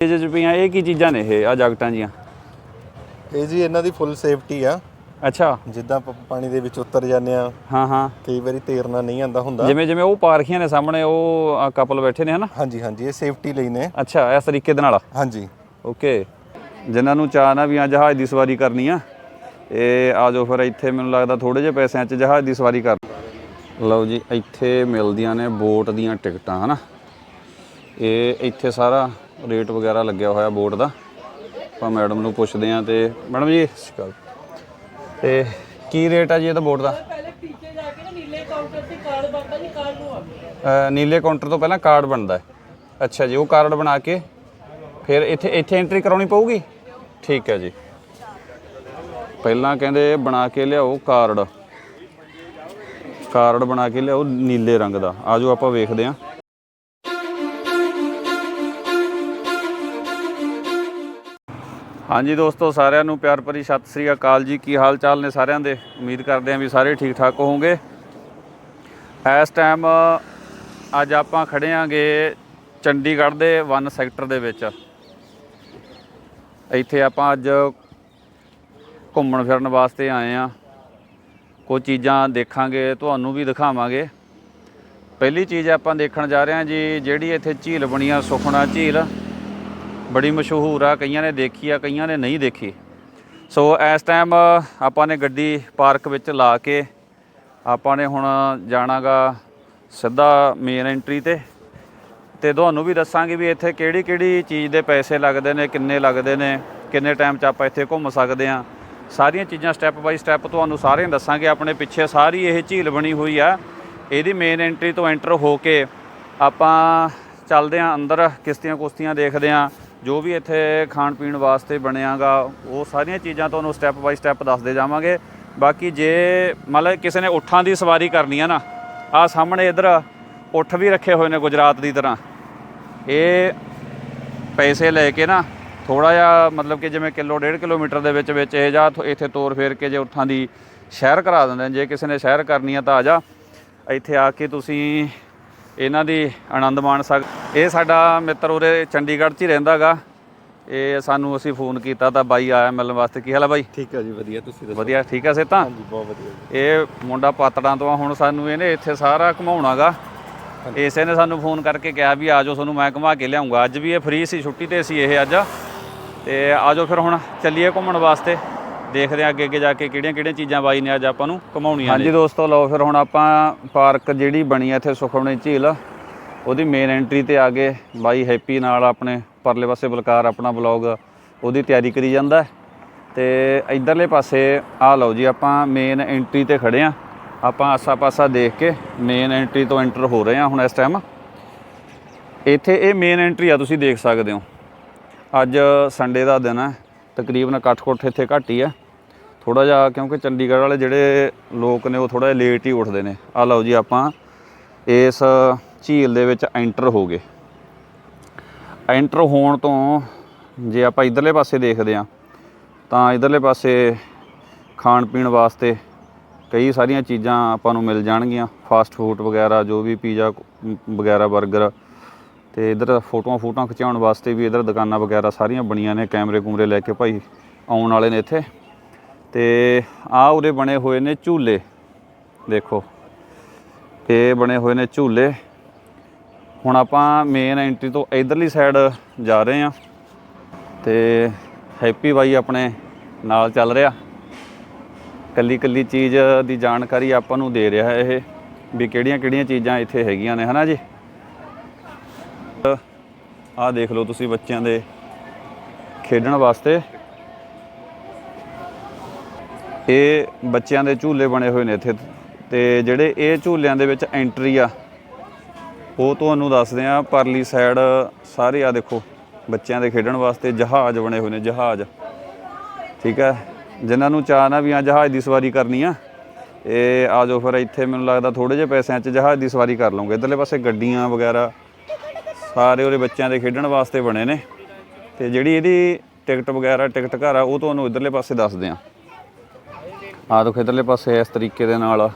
ਇਹ ਚ ਪਈਆਂ ਇਹ ਕੀ ਚੀਜ਼ਾਂ ਨੇ ਇਹ ਆ ਜੈਕਟਾਂ ਜੀਆਂ? ਇਹ ਜੀ ਇਹਨਾਂ ਦੀ ਫੁੱਲ ਸੇਫਟੀ ਆ। ਅੱਛਾ। ਜਿੱਦਾਂ ਆਪਾਂ ਪਾਣੀ ਦੇ ਵਿੱਚ ਉਤਰ ਜਾਂਦੇ ਆ ਹਾਂ ਹਾਂ। ਕਈ ਵਾਰੀ ਤੈਰਨਾ ਨਹੀਂ ਆਂਦਾ ਹੁੰਦਾ। ਜਿਵੇਂ ਜਿਵੇਂ ਉਹ ਪਾਰਖੀਆਂ ਨੇ ਸਾਹਮਣੇ ਉਹ ਕਪਲ ਬੈਠੇ ਨੇ ਹਨਾ? ਹਾਂਜੀ ਹਾਂਜੀ ਇਹ ਸੇਫਟੀ ਲਈ ਨੇ। ਅੱਛਾ ਇਸ ਤਰੀਕੇ ਦੇ ਨਾਲ। ਹਾਂਜੀ। ਓਕੇ ਜਿਨ੍ਹਾਂ ਨੂੰ ਚਾਹ ਨਾ ਵੀ ਆ ਜਹਾਜ਼ ਦੀ ਸਵਾਰੀ ਕਰਨੀ ਆ ਇਹ ਆ ਜਾਓ ਫਿਰ ਇੱਥੇ ਮੈਨੂੰ ਲੱਗਦਾ ਥੋੜੇ ਜਿਹੇ ਪੈਸਿਆਂ 'ਚ ਜਹਾਜ਼ ਦੀ ਸਵਾਰੀ ਕਰ। ਲਓ ਜੀ ਇੱਥੇ ਮਿਲਦੀਆਂ ਨੇ ਬੋਟ ਦੀਆਂ ਟਿਕਟਾਂ ਹਨਾ? ਇਹ ਇੱਥੇ ਸਾਰਾ ਰੇਟ ਵਗੈਰਾ ਲੱਗਿਆ ਹੋਇਆ ਬੋਟ ਦਾ। ਆਪਾਂ ਮੈਡਮ ਨੂੰ ਪੁੱਛਦੇ ਆ ਤੇ ਮੈਡਮ ਜੀ ਅਕਾਲ। ਤੇ ਕੀ ਰੇਟ ਆ ਜੀ ਇਹਦਾ ਬੋਟ ਦਾ? ਪਹਿਲੇ ਪਿੱਛੇ ਜਾ ਕੇ ਨਾ ਨੀਲੇ ਕਾਊਂਟਰ ਤੇ ਕਾਰਡ ਬਣਦਾ ਜੀ ਕਾਰਡ ਨੂੰ ਆ ਅ, ਨੀਲੇ ਕਾਊਂਟਰ ਤੋਂ ਪਹਿਲਾਂ ਕਾਰਡ ਬਣਦਾ ਹੈ। ਅੱਛਾ ਜੀ ਉਹ ਕਾਰਡ ਬਣਾ ਕੇ ਫਿਰ ਇੱਥੇ ਇੱਥੇ ਐਂਟਰੀ ਕਰਾਉਣੀ ਪਊਗੀ? ਠੀਕ ਹੈ ਜੀ। ਪਹਿਲਾਂ ਕਹਿੰਦੇ ਬਣਾ ਕੇ ਲਿਆਓ ਕਾਰਡ। ਕਾਰਡ ਬਣਾ ਕੇ ਲਿਆਓ ਨੀਲੇ ਰੰਗ ਦਾ। ਆਜੋ ਆਪਾਂ ਵੇਖਦੇ ਹਾਂ। ਹਾਂਜੀ ਦੋਸਤੋ, ਸਾਰਿਆਂ ਨੂੰ ਪਿਆਰ ਭਰੀ ਸਤਿ ਸ੍ਰੀ ਅਕਾਲ ਜੀ। ਕੀ ਹਾਲ ਚਾਲ ਨੇ ਸਾਰਿਆਂ ਦੇ? ਉਮੀਦ ਕਰਦੇ ਹਾਂ ਵੀ ਸਾਰੇ ਠੀਕ ਠਾਕ ਹੋਵੋਗੇ। ਇਸ ਟਾਈਮ ਅੱਜ ਆਪਾਂ ਖੜੇ ਆਂਗੇ ਚੰਡੀਗੜ੍ਹ ਦੇ ਵਨ ਸੈਕਟਰ ਦੇ ਵਿੱਚ। ਇੱਥੇ ਆਪਾਂ ਅੱਜ ਘੁੰਮਣ ਫਿਰਨ ਵਾਸਤੇ ਆਏ ਆ ਕੋਈ ਚੀਜ਼ਾਂ ਦੇਖਾਂਗੇ, ਤੁਹਾਨੂੰ ਵੀ ਦਿਖਾਵਾਂਗੇ। ਪਹਿਲੀ ਚੀਜ਼ ਆਪਾਂ ਦੇਖਣ ਜਾ ਰਹੇ ਹਾਂ ਜੀ, ਜਿਹੜੀ ਇੱਥੇ ਝੀਲ ਬਣੀ ਆ ਸੁਖਣਾ ਝੀਲ। ਬੜੀ ਮਸ਼ਹੂਰ ਆ, ਕਈਆਂ ਨੇ ਦੇਖੀ ਆ, ਕਈਆਂ ਨੇ ਨਹੀਂ ਦੇਖੀ। ਸੋ ਇਸ ਟਾਈਮ ਆਪਾਂ ਨੇ ਗੱਡੀ ਪਾਰਕ ਵਿੱਚ ਲਾ ਕੇ ਆਪਾਂ ਨੇ ਹੁਣ ਜਾਣਾਗਾ ਸਿੱਧਾ ਮੇਨ ਐਂਟਰੀ ਤੇ। ਤੇ ਤੁਹਾਨੂੰ ਵੀ ਦੱਸਾਂਗੇ ਵੀ ਇੱਥੇ ਕਿਹੜੀ ਕਿਹੜੀ ਚੀਜ਼ ਦੇ ਪੈਸੇ ਲੱਗਦੇ ਨੇ, ਕਿੰਨੇ ਲੱਗਦੇ ਨੇ, ਕਿੰਨੇ ਟਾਈਮ 'ਚ ਆਪਾਂ ਇੱਥੇ ਘੁੰਮ ਸਕਦੇ ਆ ਸਾਰੀਆਂ ਚੀਜ਼ਾਂ ਸਟੈਪ ਬਾਈ ਸਟੈਪ ਤੁਹਾਨੂੰ ਸਾਰਿਆਂ ਦੱਸਾਂਗੇ। ਆਪਣੇ ਪਿੱਛੇ ਸਾਰੀ ਇਹ ਝੀਲ ਬਣੀ ਹੋਈ ਆ। ਇਹਦੀ ਮੇਨ ਐਂਟਰੀ ਤੋਂ ਐਂਟਰ ਹੋ ਕੇ ਆਪਾਂ ਚੱਲਦੇ ਆ ਅੰਦਰ ਕਿਸ਼ਤੀਆਂ ਕੁਸ਼ਤੀਆਂ ਦੇਖਦੇ ਆ ਜੋ ਵੀ ਇੱਥੇ ਖਾਣ ਪੀਣ ਵਾਸਤੇ ਬਣਿਆਗਾ, ਉਹ ਸਾਰੀਆਂ ਚੀਜ਼ਾਂ ਤੁਹਾਨੂੰ ਸਟੈਪ ਬਾਈ ਸਟੈਪ ਦੱਸਦੇ ਜਾਵਾਂਗੇ। ਬਾਕੀ ਜੇ ਮਤਲਬ ਕਿਸੇ ਨੇ ਉਠਾਂ ਦੀ ਸਵਾਰੀ ਕਰਨੀ ਆ ਨਾ ਆ ਸਾਹਮਣੇ ਇਧਰ ਉਠ ਵੀ ਰੱਖੇ ਹੋਏ ਨੇ ਗੁਜਰਾਤ ਦੀ ਤਰ੍ਹਾਂ। ਇਹ ਪੈਸੇ ਲੈ ਕੇ ਨਾ ਥੋੜਾ ਜਿਹਾ ਮਤਲਬ ਕਿ ਜਿਵੇਂ ਕਿਲੋ, ਡੇਢ ਕਿਲੋਮੀਟਰ ਦੇ ਵਿੱਚ ਵਿੱਚ ਇਹ ਜਾਂ ਇੱਥੇ ਤੋਰ ਫੇਰ ਕੇ ਜੇ ਉਠਾਂ ਦੀ ਸ਼ਹਿਰ ਕਰਾ ਦਿੰਦੇ ਨੇ। ਜੇ ਕਿਸੇ ਨੇ ਸ਼ਹਿਰ ਕਰਨੀ ਆ ਤਾਂ ਆ ਜਾ। ਇੱਥੇ ਆ ਕੇ ਤੁਸੀਂ ਇਹਨਾਂ ਦੀ ਆਨੰਦ ਮਾਣ ਸਕ ਇਹ ਸਾਡਾ ਮਿੱਤਰ ਉਰੇ ਚੰਡੀਗੜ੍ਹ 'ਚ ਹੀ ਰਹਿੰਦਾਗਾ ਇਹ ਸਾਨੂੰ ਅਸੀਂ ਫੋਨ ਕੀਤਾ ਤਾਂ ਬਾਈ ਆਇਆ ਮਿਲਣ ਵਾਸਤੇ। ਕੀ ਹਾਲ ਆ ਬਾਈ? ਠੀਕ ਹੈ ਜੀ ਵਧੀਆ। ਤੁਸੀਂ ਦੱਸੋ? ਵਧੀਆ ਠੀਕ ਆ ਸੇ ਤਾਂ ਹਾਂਜੀ ਬਹੁਤ ਵਧੀਆ ਇਹ ਮੁੰਡਾ ਪਾਤੜਾਂ ਤੋਂ ਆ ਹੁਣ ਸਾਨੂੰ ਇਹਨੇ ਇੱਥੇ ਸਾਰਾ ਘੁਮਾਉਣਾਗਾ ਇਸੇ ਨੇ ਸਾਨੂੰ ਫੋਨ ਕਰਕੇ ਕਿਹਾ ਵੀ ਆਜੋ ਤੁਹਾਨੂੰ ਮੈਂ ਘੁਮਾ ਕੇ ਲਿਆਉਂਗਾ। ਅੱਜ ਵੀ ਇਹ ਫ੍ਰੀ ਸੀ ਛੁੱਟੀ ਤੇ ਸੀ ਇਹ ਅੱਜ। ਤੇ ਆਜੋ ਫਿਰ ਹੁਣ ਚੱਲੀਏ ਘੁੰਮਣ ਵਾਸਤੇ। ਦੇਖਦੇ ਹਾਂ ਅੱਗੇ ਅੱਗੇ ਜਾ ਕੇ ਕਿਹੜੀਆਂ ਕਿਹੜੀਆਂ ਚੀਜ਼ਾਂ ਬਾਈ ਨੇ ਅੱਜ ਆਪਾਂ ਨੂੰ ਘੁਮਾਉਣੀਆਂ ਨੇ। ਹਾਂਜੀ ਦੋਸਤੋ ਲਓ ਫਿਰ ਹੁਣ ਆਪਾਂ ਪਾਰਕ ਜਿਹੜੀ ਬਣੀ ਹੈ ਇੱਥੇ ਸੁਖਮਣੀ ਝੀਲ ਉਹਦੀ ਮੇਨ ਐਂਟਰੀ ਤੇ ਆ ਗਏ ਬਾਈ ਹੈਪੀ ਨਾਲ ਆਪਣੇ ਪਰਲੇ ਪਾਸੇ ਬਲਕਾਰ ਆਪਣਾ ਬਲੌਗ ਉਹਦੀ ਤਿਆਰੀ ਕਰੀ ਜਾਂਦਾ। ਤੇ ਇਧਰਲੇ ਪਾਸੇ ਆ ਲਓ ਜੀ ਆਪਾਂ ਮੇਨ ਐਂਟਰੀ ਤੇ ਖੜੇ ਆ ਆਪਾਂ ਆਸਾ-ਪਾਸਾ ਦੇਖ ਕੇ ਮੇਨ ਐਂਟਰੀ ਤੋਂ ਐਂਟਰ ਹੋ ਰਹੇ ਆ ਹੁਣ ਇਸ ਟਾਈਮ ਇੱਥੇ ਇਹ ਮੇਨ ਐਂਟਰੀ ਆ ਤੁਸੀਂ ਦੇਖ ਸਕਦੇ ਹੋ। ਅੱਜ ਸੰਡੇ ਦਾ ਦਿਨ ਹੈ ਤਕਰੀਬਨ ਇਕੱਠ ਕੋਠ ਇੱਥੇ ਘੱਟ ਹੀ ਹੈ। ਥੋੜਾ ਜਿਹਾ, ਕਿਉਂਕਿ ਚੰਡੀਗੜ੍ਹ ਵਾਲੇ ਜਿਹੜੇ ਲੋਕ ਨੇ ਉਹ ਥੋੜਾ ਜਿਹਾ ਲੇਟ ਹੀ ਉੱਠਦੇ ਨੇ। ਆ ਲਓ ਜੀ ਆਪਾਂ ਇਸ ਝੀਲ ਦੇ ਵਿੱਚ ਐਂਟਰ ਹੋ ਗਏ। ਐਂਟਰ ਹੋਣ ਤੋਂ ਜੇ ਆਪਾਂ ਇਧਰਲੇ ਪਾਸੇ ਦੇਖਦੇ ਆ ਤਾਂ ਇਧਰਲੇ ਪਾਸੇ ਖਾਣ ਪੀਣ ਵਾਸਤੇ ਕਈ ਸਾਰੀਆਂ ਚੀਜ਼ਾਂ ਆਪਾਂ ਨੂੰ ਮਿਲ ਜਾਣਗੀਆਂ। ਫਾਸਟ ਫੂਡ ਵਗੈਰਾ, ਜੋ ਵੀ ਪੀਜ਼ਾ ਵਗੈਰਾ 버ਗਰ ਤੇ ਇਧਰ ਫੋਟੋਆਂ ਫੋਟੋਆਂ ਖਿਚਾਉਣ ਵਾਸਤੇ ਵੀ ਇਧਰ ਦੁਕਾਨਾਂ ਵਗੈਰਾ ਸਾਰੀਆਂ ਬਣੀਆਂ ਨੇ। ਕੈਮਰੇ ਕੂਮਰੇ ਲੈ ਕੇ ਭਾਈ ਆਉਣ ਵਾਲੇ ਨੇ ਇੱਥੇ। ਤੇ ਆ ਉਰੇ ਬਣੇ ਹੋਏ ਨੇ ਝੂਲੇ, ਦੇਖੋ। ਇਹ ਬਣੇ ਹੋਏ ਨੇ ਝੂਲੇ। ਹੁਣ ਆਪਾਂ ਮੇਨ ਐਂਟਰੀ ਤੋਂ ਇਧਰਲੀ ਸਾਈਡ ਜਾ ਰਹੇ ਹਾਂ। ਤੇ ਹੈਪੀ ਬਾਈ ਆਪਣੇ ਨਾਲ ਚੱਲ ਰਿਹਾ। ਕੱਲੀ ਕੱਲੀ ਚੀਜ਼ ਦੀ ਜਾਣਕਾਰੀ ਆਪਾਂ ਨੂੰ ਦੇ ਰਿਹਾ ਇਹ, ਵੀ ਕਿਹੜੀਆਂ ਕਿਹੜੀਆਂ ਚੀਜ਼ਾਂ ਇੱਥੇ ਹੈਗੀਆਂ ਨੇ, ਹਨਾ ਜੀ? ਆਹ ਦੇਖ ਲਓ ਤੁਸੀਂ ਬੱਚਿਆਂ ਦੇ ਖੇਡਣ ਵਾਸਤੇ। ਇਹ ਬੱਚਿਆਂ ਦੇ ਝੂਲੇ ਬਣੇ ਹੋਏ ਨੇ ਇੱਥੇ। ਤੇ ਜਿਹੜੇ ਇਹ ਝੂਲਿਆਂ ਦੇ ਵਿੱਚ ਐਂਟਰੀ ਆ, ਉਹ ਤੁਹਾਨੂੰ ਦੱਸਦੇ ਆ, ਪਰਲੀ ਸਾਈਡ ਸਾਰੇ ਆ ਦੇਖੋ, ਬੱਚਿਆਂ ਦੇ ਖੇਡਣ ਵਾਸਤੇ ਜਹਾਜ਼ ਬਣੇ ਹੋਏ ਨੇ, ਜਹਾਜ਼। ਠੀਕ ਹੈ ਜਿਨ੍ਹਾਂ ਨੂੰ ਚਾਹ ਨਾ ਵੀ ਆ ਜਹਾਜ਼ ਦੀ ਸਵਾਰੀ ਕਰਨੀ ਆ ਇਹ ਆ ਜਾਓ ਫਿਰ ਇੱਥੇ, ਮੈਨੂੰ ਲੱਗਦਾ ਥੋੜੇ ਜਿਹੇ ਪੈਸਿਆਂ 'ਚ ਜਹਾਜ਼ ਦੀ ਸਵਾਰੀ ਕਰ ਲਓਗੇ। ਇਧਰਲੇ ਪਾਸੇ ਗੱਡੀਆਂ ਵਗੈਰਾ, ਸਾਰੇ ਉਹਦੇ ਬੱਚਿਆਂ ਦੇ ਖੇਡਣ ਵਾਸਤੇ ਬਣੇ ਨੇ। ਤੇ ਜਿਹੜੀ ਇਹਦੀ ਟਿਕਟ ਵਗੈਰਾ ਟਿਕਟ ਘਰ ਆ, ਉਹ ਤੁਹਾਨੂੰ ਇਧਰਲੇ ਪਾਸੇ ਦੱਸਦੇ ਆ। ਆ ਦੇਖੋ ਇਧਰਲੇ ਪਾਸੇ ਇਸ ਤਰੀਕੇ ਦੇ ਨਾਲ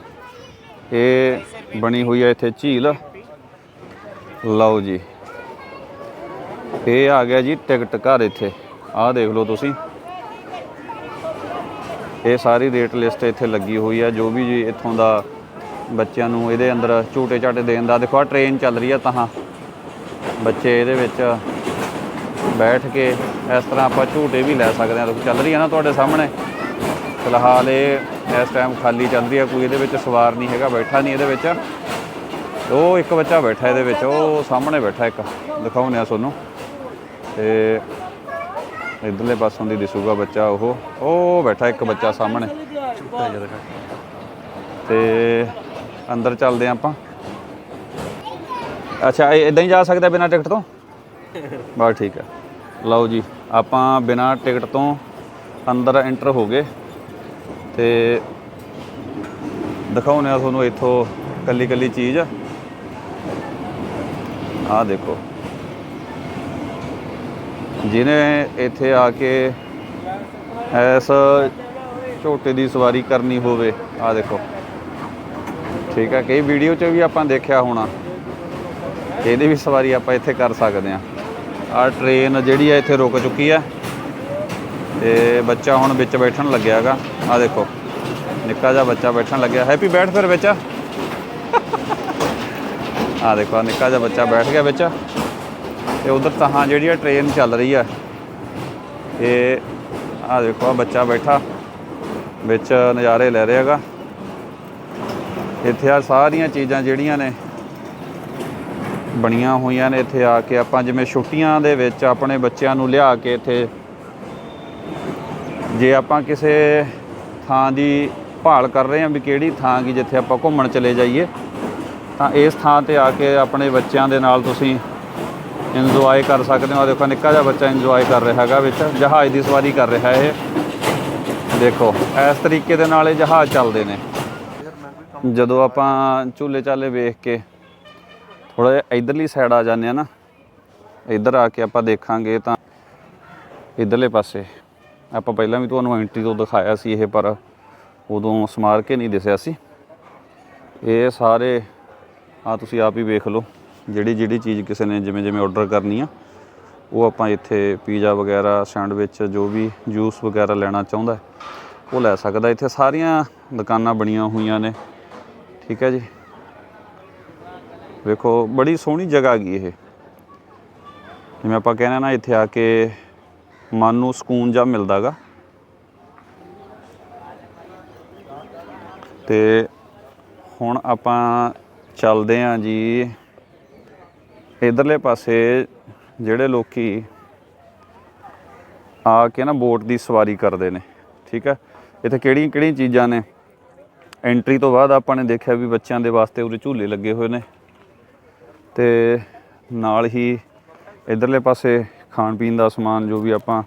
ਇਹ ਬਣੀ ਹੋਈ ਹੈ ਇੱਥੇ ਝੀਲ। ਲਓ ਜੀ। ਇਹ ਆ ਗਿਆ ਜੀ ਟਿਕਟ ਘਰ ਇੱਥੇ। ਆਹ ਦੇਖ ਲਓ ਤੁਸੀਂ। ਇਹ ਸਾਰੀ ਰੇਟ ਲਿਸਟ ਇੱਥੇ ਲੱਗੀ ਹੋਈ ਆ, ਜੋ ਵੀ ਜੀ ਇੱਥੋਂ ਦਾ ਬੱਚਿਆਂ ਨੂੰ ਇਹਦੇ ਅੰਦਰ ਝੂਟੇ ਝਾਟੇ ਦੇਣ ਦਾ। ਦੇਖੋ ਆ ਟ੍ਰੇਨ ਚੱਲ ਰਹੀ ਆ ਤਾਂ ਬੱਚੇ ਇਹਦੇ ਵਿੱਚ ਬੈਠ ਕੇ ਇਸ ਤਰ੍ਹਾਂ ਆਪਾਂ ਝੂਟੇ ਵੀ ਲੈ ਸਕਦੇ ਆ। ਦੇਖੋ ਚੱਲ ਰਹੀ ਆ ਨਾ ਤੁਹਾਡੇ ਸਾਹਮਣੇ। ਫਿਲਹਾਲ ਇਹ ਇਸ ਟਾਈਮ ਖਾਲੀ ਚੱਲ ਰਹੀ ਆ ਕੋਈ ਇਹਦੇ ਵਿੱਚ ਸਵਾਰ ਨਹੀਂ ਹੈਗਾ, ਬੈਠਾ ਨਹੀਂ ਇਹਦੇ ਵਿੱਚ। ਉਹ ਇੱਕ ਬੱਚਾ ਬੈਠਾ ਇਹਦੇ ਵਿੱਚ, ਉਹ ਸਾਹਮਣੇ ਬੈਠਾ ਇੱਕ। ਦਿਖਾਉਂਦੇ ਆ ਤੁਹਾਨੂੰ। ਤੇ ਇਧਰਲੇ ਪਾਸੋਂ ਦੀ ਦਿਸੂਗਾ ਬੱਚਾ ਉਹ। ਉਹ ਬੈਠਾ ਇੱਕ ਬੱਚਾ ਸਾਹਮਣੇ। ਤੇ ਅੰਦਰ ਚੱਲਦੇ ਹਾਂ ਆਪਾਂ। ਅੱਛਾ ਇਦਾਂ ਹੀ ਜਾ ਸਕਦਾ ਬਿਨਾਂ ਟਿਕਟ ਤੋਂ? ਬਸ ਠੀਕ ਹੈ। ਲਓ ਜੀ, ਆਪਾਂ ਬਿਨਾਂ ਟਿਕਟ ਤੋਂ ਅੰਦਰ ਐਂਟਰ ਹੋ ਗਏ। ਤੇ ਦਿਖਾਉਂਦੇ ਆ ਤੁਹਾਨੂੰ ਇੱਥੋਂ ਕੱਲੀ ਕੱਲੀ ਚੀਜ਼। ਆਹ ਦੇਖੋ। ਜਿਹਨੇ ਇੱਥੇ ਆ ਕੇ ਇਸ ਝੋਟੇ ਦੀ ਸਵਾਰੀ ਕਰਨੀ ਹੋਵੇ, ਆਹ ਦੇਖੋ। ਠੀਕ ਹੈ ਕਈ ਵੀਡੀਓ 'ਚ ਵੀ ਆਪਾਂ ਦੇਖਿਆ ਹੋਣਾ। ਇਹਦੀ ਵੀ ਸਵਾਰੀ ਆਪਾਂ ਇੱਥੇ ਕਰ ਸਕਦੇ ਹਾਂ। ਆਹ ਟ੍ਰੇਨ ਜਿਹੜੀ ਹੈ ਇੱਥੇ ਰੁਕ ਚੁੱਕੀ ਹੈ ਤੇ ਬੱਚਾ ਹੁਣ ਵਿੱਚ ਬੈਠਣ ਲੱਗਿਆ ਹੈਗਾ। ਆਹ ਦੇਖੋ, ਨਿੱਕਾ ਜਿਹਾ ਬੱਚਾ ਬੈਠਣ ਲੱਗਿਆ। ਹੈਪੀ ਬੈਠ ਫਿਰ ਵਿੱਚ। ਆਹ ਦੇਖੋ ਨਿੱਕਾ ਜਿਹਾ ਬੱਚਾ ਬੈਠ ਗਿਆ ਵਿੱਚ। ਤੇ ਉਧਰ ਤਾਂ ਜਿਹੜੀ ਆ ਟ੍ਰੇਨ ਚੱਲ ਰਹੀ ਆ। ਇਹ ਆਹ ਦੇਖੋ ਆ ਬੱਚਾ ਬੈਠਾ। ਵਿੱਚ ਨਜ਼ਾਰੇ ਲੈ ਰਿਹਾ ਹੈਗਾ। ਇੱਥੇ ਆ ਸਾਰੀਆਂ ਚੀਜ਼ਾਂ ਜਿਹੜੀਆਂ ਨੇ, ਬਣੀਆਂ ਹੋਈਆਂ ਨੇ। ਇੱਥੇ ਆ ਕੇ ਆਪਾਂ ਜਿਵੇਂ ਛੁੱਟੀਆਂ ਦੇ ਵਿੱਚ ਆਪਣੇ ਬੱਚਿਆਂ ਨੂੰ ਲਿਆ ਕੇ ਇੱਥੇ ਜੇ ਆਪਾਂ ਕਿਸੇ ਥਾਂ ਦੀ ਭਾਲ ਕਰ ਰਹੇ ਹਾਂ ਵੀ ਕਿਹੜੀ ਥਾਂ ਕੀ ਜਿੱਥੇ ਆਪਾਂ ਘੁੰਮਣ ਚਲੇ ਜਾਈਏ, ਤਾਂ ਇਸ ਥਾਂ ਤੇ ਆ ਕੇ ਆਪਣੇ ਬੱਚਿਆਂ ਦੇ ਨਾਲ ਤੁਸੀਂ ਇੰਜੋਏ ਕਰ ਸਕਦੇ ਹੋ। ਆਹ ਦੇਖੋ, ਨਿੱਕਾ ਜਿਹਾ ਬੱਚਾ ਇੰਜੋਏ ਕਰ ਰਿਹਾ ਹੈਗਾ ਵਿੱਚ, ਜਹਾਜ਼ ਦੀ ਸਵਾਰੀ ਕਰ ਰਿਹਾ ਇਹ। ਦੇਖੋ, ਇਸ ਤਰੀਕੇ ਦੇ ਨਾਲ ਇਹ ਜਹਾਜ਼ ਚੱਲਦੇ ਨੇ। ਜਦੋਂ ਆਪਾਂ ਝੂਲੇ ਚਾਲੇ ਵੇਖ ਕੇ ਥੋੜਾ ਜਿਹਾ ਇਧਰਲੀ ਸਾਈਡ ਆ ਜਾਂਦੇ ਆ ਨਾ, ਇੱਧਰ ਆ ਕੇ ਆਪਾਂ ਦੇਖਾਂਗੇ ਤਾਂ ਇਧਰਲੇ ਪਾਸੇ ਆਪਾਂ ਪਹਿਲਾਂ ਵੀ ਤੁਹਾਨੂੰ ਐਂਟਰੀ ਤੋਂ ਦਿਖਾਇਆ ਸੀ ਇਹ, ਪਰ ਉਦੋਂ ਸਮਾਰ ਕੇ ਨਹੀਂ ਦਿਸਿਆ ਸੀ। ਇਹ ਸਾਰੇ ਆ ਤੁਸੀਂ ਆਪ ਹੀ ਵੇਖ ਲਓ, ਜਿਹੜੀ ਜਿਹੜੀ ਚੀਜ਼ ਕਿਸੇ ਨੇ ਜਿਵੇਂ ਜਿਵੇਂ ਆਰਡਰ ਕਰਨੀ ਆ, ਉਹ ਆਪਾਂ ਇੱਥੇ ਪੀਜ਼ਾ ਵਗੈਰਾ ਸੈਂਡਵਿਚ ਜੋ ਵੀ ਜੂਸ ਵਗੈਰਾ ਲੈਣਾ ਚਾਹੁੰਦਾ, ਉਹ ਲੈ ਸਕਦਾ। ਇੱਥੇ ਸਾਰੀਆਂ ਦੁਕਾਨਾਂ ਬਣੀਆਂ ਹੋਈਆਂ ਨੇ, ਠੀਕ ਹੈ ਜੀ। ਵੇਖੋ, ਬੜੀ ਸੋਹਣੀ ਜਗ੍ਹਾ ਗਈ ਇਹ। ਜਿਵੇਂ ਆਪਾਂ ਕਹਿੰਦੇ ਨਾ, ਇੱਥੇ ਆ ਕੇ ਮਨ ਨੂੰ ਸਕੂਨ ਜਾਂ ਮਿਲਦਾਗਾ ਤੇ ਹੁਣ ਆਪਾਂ ਚੱਲਦੇ ਆਂ ਜੀ ਇਧਰਲੇ ਪਾਸੇ ਜਿਹੜੇ ਲੋਕੀ ਆ ਕੇ ਨਾ ਬੋਟ ਦੀ ਸਵਾਰੀ ਕਰਦੇ ਨੇ, ਠੀਕ ਹੈ ਇੱਥੇ ਕਿਹੜੀਆਂ ਕਿਹੜੀਆਂ ਚੀਜ਼ਾਂ ਨੇ? ਐਂਟਰੀ ਤੋਂ ਬਾਅਦ ਆਪਾਂ ਨੇ ਦੇਖਿਆ ਵੀ ਬੱਚਿਆਂ ਦੇ ਵਾਸਤੇ ਉਰੇ ਝੂਲੇ ਲੱਗੇ ਹੋਏ ਨੇ। ਤੇ ਨਾਲ ਹੀ ਇਧਰਲੇ ਪਾਸੇ ਖਾਣ ਪੀਣ ਦਾ ਸਮਾਨ ਜੋ ਵੀ ਆਪਾਂ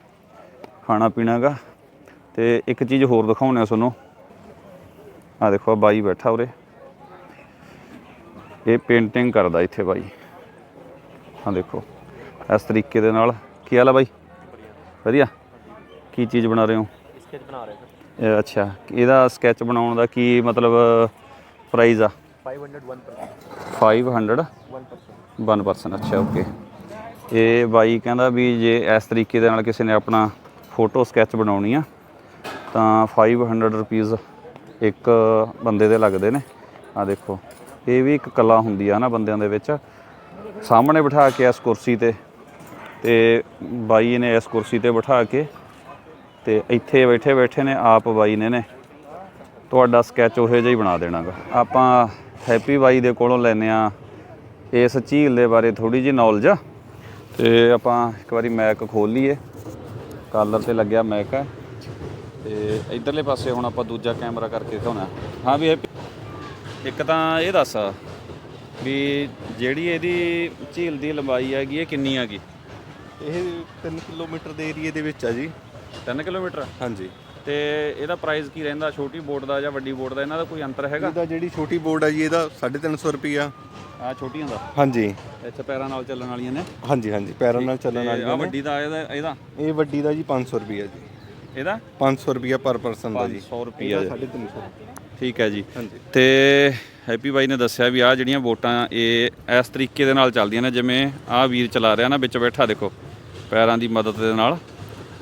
ਖਾਣਾ ਪੀਣਾਗਾ। ਤੇ ਇੱਕ ਚੀਜ਼ ਹੋਰ ਦਿਖਾਉਣੇ ਆ ਤੁਹਾਨੂੰ। ਆ ਦੇਖੋ ਆਹ ਬਾਈ ਬੈਠਾ ਉਰੇ। ਇਹ ਪੇਂਟਿੰਗ ਕਰਦਾ ਇੱਥੇ ਬਾਈ। ਹਾਂ ਦੇਖੋ ਇਸ ਤਰੀਕੇ ਦੇ ਨਾਲ। ਕੀ ਹਾਲ ਆ ਬਾਈ? ਵਧੀਆ। ਕੀ ਚੀਜ਼ ਬਣਾ ਰਹੇ ਹੋ? ਸਕੈਚ ਬਣਾ ਰਹੇ ਇਹ ਅੱਛਾ ਇਹਦਾ ਸਕੈਚ ਬਣਾਉਣ ਦਾ ਕੀ ਮਤਲਬ ਪ੍ਰਾਈਸ ਆ? 501% 500 1% ਅੱਛਾ ਓਕੇ ਇਹ ਬਾਈ ਕਹਿੰਦਾ ਵੀ ਜੇ ਇਸ ਤਰੀਕੇ ਦੇ ਨਾਲ ਕਿਸੇ ਨੇ ਆਪਣਾ ਫੋਟੋ ਸਕੈਚ ਬਣਾਉਣੀ ਆ, ਤਾਂ 500 ਰੁਪੀਸ ਇੱਕ ਬੰਦੇ ਦੇ ਲੱਗਦੇ ਨੇ। ਆ ਦੇਖੋ, ਇਹ ਵੀ ਇੱਕ ਕਲਾ ਹੁੰਦੀ ਆ ਨਾ ਬੰਦਿਆਂ ਦੇ ਵਿੱਚ। ਸਾਹਮਣੇ ਬਿਠਾ ਕੇ ਇਸ ਕੁਰਸੀ ਤੇ ਤੇ ਬਾਈ ਨੇ ਇਸ ਕੁਰਸੀ ਤੇ ਬਿਠਾ ਕੇ, ਤੇ ਇੱਥੇ ਬੈਠੇ ਬੈਠੇ ਨੇ ਆਪ ਬਾਈ ਨੇ ਨੇ। ਤੁਹਾਡਾ ਸਕੈਚ ਉਹੋ ਜਿਹਾ ਹੀ ਬਣਾ ਦੇਣਾਗਾ। ਆਪਾਂ ਹੈਪੀ ਬਾਈ ਦੇ ਕੋਲੋਂ ਲੈਨੇ ਆ ਇਸ ਝੀਲ ਦੇ ਬਾਰੇ ਥੋੜੀ ਜਿਹੀ ਨੌਲੇਜ ਤੇ ਆਪਾਂ ਇੱਕ ਵਾਰੀ ਮੈਕ ਖੋਲ ਲਈਏ। ਕਾਲਰ ਤੇ ਲੱਗਿਆ ਮੈਕ ਹੈ। ਤੇ ਇਧਰਲੇ ਪਾਸੇ ਹੁਣ ਆਪਾਂ ਦੂਜਾ ਕੈਮਰਾ ਕਰਕੇ ਦਿਖਾਉਣਾ। ਹਾਂ ਵੀ ਇੱਕ ਤਾਂ ਇਹ ਦੱਸ ਵੀ ਜਿਹੜੀ ਇਹਦੀ ਝੀਲ ਦੀ ਲੰਬਾਈ ਹੈਗੀ ਇਹ ਕਿੰਨੀ ਹੈਗੀ? ਇਹ 3 ਕਿਲੋਮੀਟਰ ਦੇ ਏਰੀਏ ਦੇ ਵਿੱਚ ਆ ਜੀ। 3 ਕਿਲੋਮੀਟਰ? ਹਾਂਜੀ। ਤੇ ਇਹਦਾ ਪ੍ਰਾਈਸ ਕੀ ਰਹਿੰਦਾ? ਛੋਟੀ ਬੋਟ ਦਾ ਜਾਂ ਵੱਡੀ ਬੋਟ ਦਾ? ਇਹਨਾਂ ਦਾ ਕੋਈ ਅੰਤਰ ਹੈਗਾ? ਇਹਦਾ ਜਿਹੜੀ ਛੋਟੀ ਬੋਰਡ ਆ ਜੀ ਇਹਦਾ 350 ਰੁਪਿਆ ਆ ਛੋਟੀਆਂ ਦਾ? ਹਾਂਜੀ। ਇੱਥੇ ਪੈਰਾਂ ਨਾਲ ਚੱਲਣ ਵਾਲੀਆਂ ਨੇ? ਹਾਂਜੀ ਹਾਂਜੀ ਪੈਰਾਂ ਨਾਲ ਚੱਲਣ ਆ ਵਾਲੀਆਂ ਨੇ। ਵੱਡੀ ਦਾ ਇਹਦਾ ਇਹਦਾ? ਇਹ ਵੱਡੀ ਦਾ ਜੀ 500 ਰੁਪਿਆ ਜੀ। ਇਹਦਾ? 500 ਰੁਪਿਆ ਪਰ ਪਰਸਨ ਦਾ ਜੀ। 500 ਰੁਪਿਆ ਇਹਦਾ 350 ਠੀਕ ਹੈ ਜੀ। ਤੇ ਹੈਪੀ ਬਾਈ ਨੇ ਦੱਸਿਆ ਵੀ ਆ ਜਿਹੜੀਆਂ ਵੋਟਾਂ ਇਹ ਇਸ ਤਰੀਕੇ ਦੇ ਨਾਲ ਚੱਲਦੀਆਂ ਨੇ ਜਿਵੇਂ ਆ ਵੀਰ ਚਲਾ ਰਿਹਾ ਨਾ ਵਿੱਚ ਬੈਠਾ ਦੇਖੋ ਪੈਰਾਂ ਦੀ ਮਦਦ ਦੇ ਨਾਲ।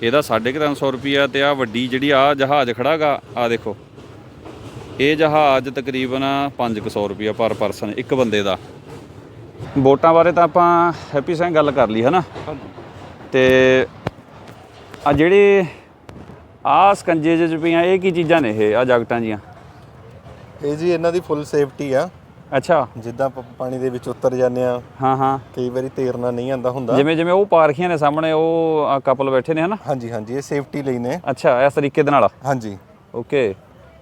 ਇਹਦਾ 350 ਰੁਪਿਆ ਤੇ ਆ ਵੱਡੀ ਜਿਹੜੀ ਆ ਜਹਾਜ਼ ਖੜਾਗਾ ਆ ਦੇਖੋ। ਇਹ ਜਹਾਜ਼ ਤਕਰੀਬਨ 500 ਰੁਪਿਆ ਪਰ ਪਰਸਨ ਇੱਕ ਬੰਦੇ ਦਾ। ਵੋਟਾਂ ਬਾਰੇ ਤਾਂ ਆਪਾਂ ਹੈਪੀ ਸਿੰਘ ਗੱਲ ਕਰ ਲਈ ਹੈ ਨਾ ਤੇ ਆ ਜਿਹੜੇ ਆ ਸਕੰਜੇ ਜਿਹੇ ਚ ਪਈਆਂ ਇਹ ਕੀ ਚੀਜ਼ਾਂ ਨੇ ਇਹ ਆ ਜਗਟਾਂ ਜੀਆਂ? ਇਹ ਜੀ ਇਹਨਾਂ ਦੀ ਫੁੱਲ ਸੇਫਟੀ ਆ। ਅੱਛਾ। ਜਿੱਦਾਂ ਆਪਾਂ ਪਾਣੀ ਦੇ ਵਿੱਚ ਉਤਰ ਜਾਂਦੇ ਆ ਹਾਂ ਹਾਂ। ਕਈ ਵਾਰੀ ਤੈਰਨਾ ਨਹੀਂ ਆਂਦਾ ਹੁੰਦਾ। ਜਿਵੇਂ ਜਿਵੇਂ ਉਹ ਪਾਰਖੀਆਂ ਨੇ ਸਾਹਮਣੇ ਉਹ ਕਪਲ ਬੈਠੇ ਨੇ ਹਨਾ? ਹਾਂਜੀ ਹਾਂਜੀ ਇਹ ਸੇਫਟੀ ਲਈ ਨੇ। ਅੱਛਾ ਇਸ ਤਰੀਕੇ ਦੇ ਨਾਲ? ਹਾਂਜੀ। ਓਕੇ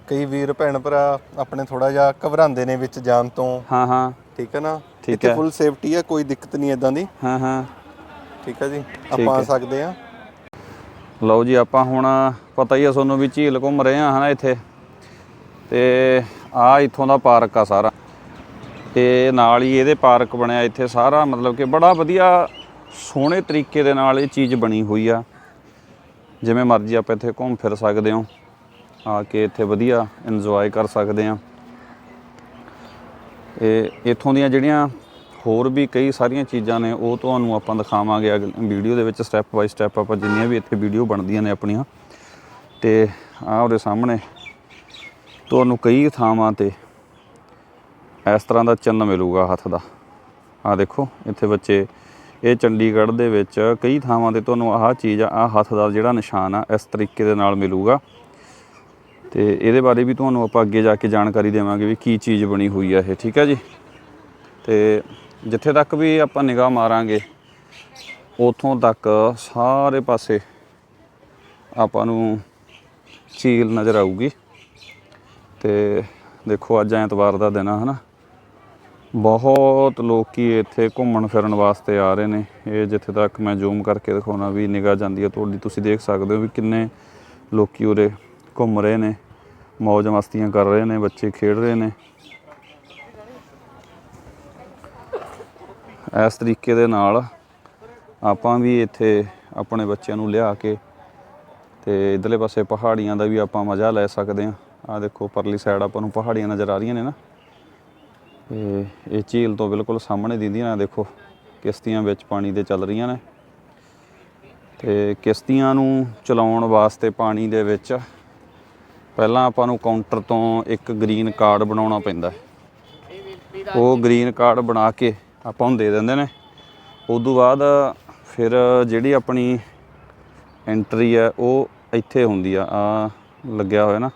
ਕਈ ਵੀਰ ਭੈਣ ਭਰਾ ਆਪਣੇ ਥੋੜਾ ਜਿਹਾ ਘਬਰਾਉਂਦੇ ਨੇ ਵਿੱਚ ਜਾਣ ਤੋਂ। ਹਾਂ ਹਾਂ। ਠੀਕ ਹੈ ਨਾ? ਠੀਕ ਇੱਥੇ ਹੈ। ਫੁੱਲ ਸੇਫਟੀ ਆ ਕੋਈ ਦਿੱਕਤ ਨਹੀਂ ਇਦਾਂ ਦੀ। ਹਾਂ ਹਾਂ। ਠੀਕ ਹੈ ਜੀ? ਆਪਾਂ ਆ ਸਕਦੇ ਆ ਲਓ ਜੀ ਆਪਾਂ ਹੁਣ ਪਤਾ ਹੀ ਆ ਤੁਹਾਨੂੰ ਵੀ ਝੀਲ ਘੁੰਮ ਰਹੇ ਆ ਹਨਾ ਇੱਥੇ। ਤੇ ਆ ਇੱਥੋਂ ਦਾ ਪਾਰਕ ਆ ਸਾਰਾ। ਤੇ ਨਾਲ ਹੀ ਇਹਦੇ ਪਾਰਕ ਬਣਿਆ ਇੱਥੇ ਸਾਰਾ, ਮਤਲਬ ਕਿ ਬੜਾ ਵਧੀਆ ਸੋਹਣੇ ਤਰੀਕੇ ਦੇ ਨਾਲ ਇਹ ਚੀਜ਼ ਬਣੀ ਹੋਈ ਆ। ਜਿਵੇਂ ਮਰਜ਼ੀ ਆਪਾਂ ਇੱਥੇ ਘੁੰਮ ਫਿਰ ਸਕਦੇ ਹੋ, ਆ ਕੇ ਇੱਥੇ ਵਧੀਆ ਇੰਜੋਏ ਕਰ ਸਕਦੇ ਆ ਇਹ ਇੱਥੋਂ ਦੀਆਂ ਜਿਹੜੀਆਂ ਹੋਰ ਵੀ ਕਈ ਸਾਰੀਆਂ ਚੀਜ਼ਾਂ ਨੇ, ਉਹ ਤੁਹਾਨੂੰ ਆਪਾਂ ਦਿਖਾਵਾਂਗੇ ਵੀਡੀਓ ਦੇ ਵਿੱਚ ਸਟੈਪ ਬਾਈ ਸਟੈਪ ਆਪਾਂ ਜਿੰਨੀਆਂ ਵੀ ਇੱਥੇ ਵੀਡੀਓ ਬਣਦੀਆਂ ਨੇ ਆਪਣੀਆਂ। ਤੇ ਆਹ ਉਹਦੇ ਸਾਹਮਣੇ, ਤੁਹਾਨੂੰ ਕਈ ਥਾਵਾਂ ਤੇ ਇਸ ਤਰ੍ਹਾਂ ਦਾ ਚਿੰਨ੍ਹ ਮਿਲੂਗਾ ਹੱਥ ਦਾ। ਆਹ ਦੇਖੋ, ਇੱਥੇ ਬੱਚੇ, ਇਹ ਚੰਡੀਗੜ੍ਹ ਦੇ ਵਿੱਚ ਕਈ ਥਾਵਾਂ ਤੇ ਤੁਹਾਨੂੰ ਆਹ ਚੀਜ਼ ਆ ਆਹ ਹੱਥ ਦਾ ਜਿਹੜਾ ਨਿਸ਼ਾਨ ਆ, ਇਸ ਤਰੀਕੇ ਦੇ ਨਾਲ ਮਿਲੂਗਾ। ਤੇ ਇਹਦੇ ਬਾਰੇ ਵੀ ਤੁਹਾਨੂੰ ਆਪਾਂ ਅੱਗੇ ਜਾ ਕੇ ਜਾਣਕਾਰੀ ਦੇਵਾਂਗੇ ਵੀ ਕੀ ਚੀਜ਼ ਬਣੀ ਹੋਈ ਆ ਇਹ, ਠੀਕ ਹੈ ਜੀ? ਤੇ ਜਿੱਥੇ ਤੱਕ ਵੀ ਆਪਾਂ ਨਿਗਾਹ ਮਾਰਾਂਗੇ, ਉਥੋਂ ਤੱਕ ਸਾਰੇ ਪਾਸੇ ਆਪਾਂ ਨੂੰ ਝੀਲ ਨਜ਼ਰ ਆਊਗੀ। ਤੇ ਦੇਖੋ, ਅੱਜ ਐਤਵਾਰ ਦਾ ਦਿਨ ਆ, ਹਨਾ? ਬਹੁਤ ਲੋਕੀ ਇੱਥੇ ਘੁੰਮਣ ਫਿਰਨ ਵਾਸਤੇ ਆ ਰਹੇ ਨੇ। ਇਹ ਜਿੱਥੇ ਤੱਕ ਮੈਂ ਜ਼ੂਮ ਕਰਕੇ ਦਿਖਾਉਣਾ ਵੀ ਨਿਗਾਹ ਜਾਂਦੀ ਹੈ ਤੁਹਾਡੀ। ਤੁਸੀਂ ਦੇਖ ਸਕਦੇ ਹੋ ਵੀ ਕਿੰਨੇ ਲੋਕੀ ਉਰੇ ਘੁੰਮ ਰਹੇ ਨੇ ਮौज ਮਸਤੀਆਂ ਕਰ ਰਹੇ ਨੇ, ਬੱਚੇ ਖੇਡ ਰਹੇ ਨੇ। ਇਸ ਤਰੀਕੇ ਦੇ ਨਾਲ ਆਪਾਂ ਵੀ ਇੱਥੇ ਆਪਣੇ ਬੱਚਿਆਂ ਨੂੰ ਲਿਆ ਕੇ ਤੇ ਇਧਰਲੇ ਪਾਸੇ ਪਹਾੜੀਆਂ ਦਾ ਵੀ ਆਪਾਂ ਮਜ਼ਾ ਲੈ ਸਕਦੇ ਹਾਂ। ਆ ਦੇਖੋ, ਪਰਲੀ ਸਾਈਡ ਆਪਾਂ ਨੂੰ ਪਹਾੜੀਆਂ ਨਜ਼ਰ ਆ ਰਹੀਆਂ ਨੇ ਨਾ। ਤੇ ਇਹ ਝੀਲ ਤੋਂ ਬਿਲਕੁਲ ਸਾਹਮਣੇ ਦਿੰਦੀਆਂ ਨੇ, ਦੇਖੋ ਕਿਸ਼ਤੀਆਂ ਵਿੱਚ ਪਾਣੀ ਦੇ ਚੱਲ ਰਹੀਆਂ ਨੇ। ਤੇ ਕਿਸ਼ਤੀਆਂ ਨੂੰ ਚਲਾਉਣ ਵਾਸਤੇ ਪਾਣੀ ਦੇ ਵਿੱਚ ਪਹਿਲਾਂ ਆਪਾਂ ਨੂੰ ਕਾਊਂਟਰ ਤੋਂ ਇੱਕ ਗ੍ਰੀਨ ਕਾਰਡ ਬਣਾਉਣਾ ਪੈਂਦਾ ਉਹ ਗ੍ਰੀਨ ਕਾਰਡ ਬਣਾ ਕੇ ਆਪਾਂ ਨੂੰ ਦੇ ਦਿੰਦੇ ਨੇ। ਉਦੋਂ ਬਾਅਦ ਫਿਰ ਜਿਹੜੀ ਆਪਣੀ ਐਂਟਰੀ ਹੈ, ਉਹ ਇੱਥੇ ਹੁੰਦੀ ਆ। ਆ ਲੱਗਿਆ ਹੋਇਆ ਨਾ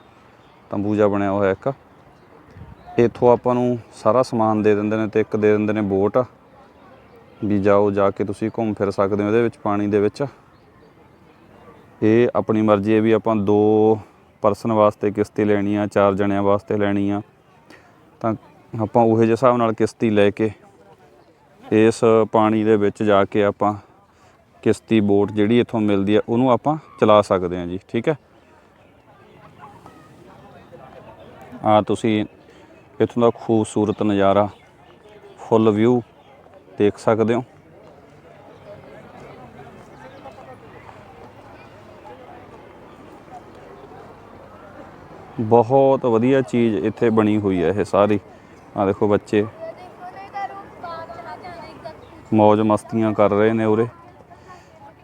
ਤੰਬੂਜਾ ਬਣਿਆ ਹੋਇਆ ਇੱਕ। ਇੱਥੋਂ ਆਪਾਂ ਨੂੰ ਸਾਰਾ ਸਮਾਨ ਦੇ ਦਿੰਦੇ ਨੇ ਤੇ ਇੱਕ ਦੇ ਦਿੰਦੇ ਨੇ ਬੋਟ। ਵੀ ਜਾਓ, ਜਾ ਕੇ ਤੁਸੀਂ ਘੁੰਮ ਫਿਰ ਸਕਦੇ ਹੋ ਇਹਦੇ ਵਿੱਚ, ਪਾਣੀ ਦੇ ਵਿੱਚ। ਇਹ ਆਪਣੀ ਮਰਜ਼ੀ ਹੈ ਵੀ ਆਪਾਂ ਦੋ ਪਰਸਨ ਵਾਸਤੇ ਕਿਸ਼ਤੀ ਲੈਣੀ ਆ, ਚਾਰ ਜਣਿਆਂ ਵਾਸਤੇ ਲੈਣੀ ਆ। ਤਾਂ ਆਪਾਂ ਉਹੇ ਜਿਹੇ ਹਿਸਾਬ ਨਾਲ ਕਿਸ਼ਤੀ ਲੈ ਕੇ ਇਸ ਪਾਣੀ ਦੇ ਵਿੱਚ ਜਾ ਕੇ ਆਪਾਂ ਕਿਸ਼ਤੀ, ਬੋਟ ਜਿਹੜੀ ਇੱਥੋਂ ਮਿਲਦੀ ਆ, ਉਹਨੂੰ ਆਪਾਂ ਚਲਾ ਸਕਦੇ ਹਾਂ ਜੀ, ਠੀਕ ਹੈ? ਆ ਤੁਸੀਂ ਇੱਥੋਂ ਦਾ ਖੂਬਸੂਰਤ ਨਜ਼ਾਰਾ, ਫੁੱਲ ਵਿਊ ਦੇਖ ਸਕਦੇ ਹੋ। ਬਹੁਤ ਵਧੀਆ ਚੀਜ਼ ਇੱਥੇ ਬਣੀ ਹੋਈ ਹੈ ਇਹ ਸਾਰੀ। ਆ ਦੇਖੋ ਬੱਚੇ ਮौज ਮਸਤੀਆਂ ਕਰ ਰਹੇ ਨੇ ਉਰੇ।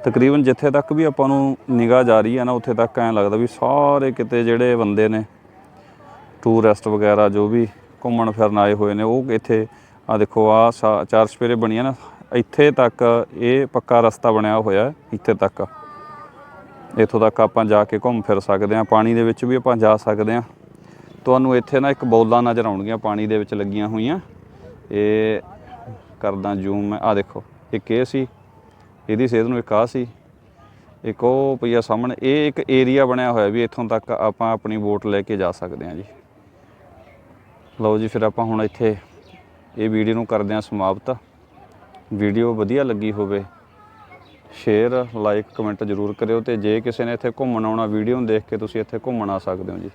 ਤਕਰੀਬਨ ਜਿੱਥੇ ਤੱਕ ਵੀ ਆਪਾਂ ਨੂੰ ਨਿਗਾਹ ਜਾ ਰਹੀ ਹੈ ਨਾ, ਉੱਥੇ ਤੱਕ ਐਂ ਲੱਗਦਾ ਵੀ ਸਾਰੇ ਕਿਤੇ ਜਿਹੜੇ ਬੰਦੇ ਨੇ ਟੂਰਿਸਟ ਵਗੈਰਾ ਜੋ ਵੀ ਘੁੰਮਣ ਫਿਰਨ ਆਏ ਹੋਏ ਨੇ, ਉਹ ਇੱਥੇ ਆ ਦੇਖੋ ਆ ਚਾਰ ਸਪੇਰੇ ਬਣੀਆਂ ਨਾ, ਇੱਥੇ ਤੱਕ ਇਹ ਪੱਕਾ ਰਸਤਾ ਬਣਿਆ ਹੋਇਆ, ਇੱਥੇ ਤੱਕ। ਇੱਥੋਂ ਤੱਕ ਆਪਾਂ ਜਾ ਕੇ ਘੁੰਮ ਫਿਰ ਸਕਦੇ ਹਾਂ, ਪਾਣੀ ਦੇ ਵਿੱਚ ਵੀ ਆਪਾਂ ਜਾ ਸਕਦੇ ਹਾਂ। ਤੁਹਾਨੂੰ ਇੱਥੇ ਨਾ ਇੱਕ ਬੌਲਾਂ ਨਜ਼ਰ ਆਉਣਗੀਆਂ, ਪਾਣੀ ਦੇ ਵਿੱਚ ਲੱਗੀਆਂ ਹੋਈਆਂ। ਇਹ ਕਰਦਾ ਜ਼ੂਮ ਆ ਦੇਖੋ, ਇੱਕ ਇਹ ਸੀ, ਇਹਦੀ ਸੇਧ ਨੂੰ ਇੱਕ ਆ ਸੀ, ਇੱਕ ਉਹ ਪਈਆ ਸਾਹਮਣੇ, ਇਹ ਇੱਕ ਏਰੀਆ ਬਣਿਆ ਹੋਇਆ ਵੀ ਇੱਥੋਂ ਤੱਕ ਆਪਾਂ ਆਪਣੀ ਬੋਟ ਲੈ ਕੇ ਜਾ ਸਕਦੇ ਹਾਂ ਜੀ। ਲਓ ਜੀ, ਫਿਰ ਆਪਾਂ ਹੁਣ ਇੱਥੇ ਇਹ ਵੀਡੀਓ ਨੂੰ ਕਰਦੇ ਹਾਂ ਸਮਾਪਤ। ਵੀਡੀਓ ਵਧੀਆ ਲੱਗੀ ਹੋਵੇ ਸ਼ੇਅਰ ਲਾਈਕ ਕਮੈਂਟ ਜ਼ਰੂਰ ਕਰਿਓ ਤੇ ਜੇ ਕਿਸੇ ਨੇ ਇੱਥੇ ਘੁੰਮਣ ਆਉਣਾ ਵੀਡੀਓ ਨੂੰ ਦੇਖ ਕੇ ਤੁਸੀਂ ਇੱਥੇ ਘੁੰਮਣ ਆ ਸਕਦੇ ਹੋ ਜੀ।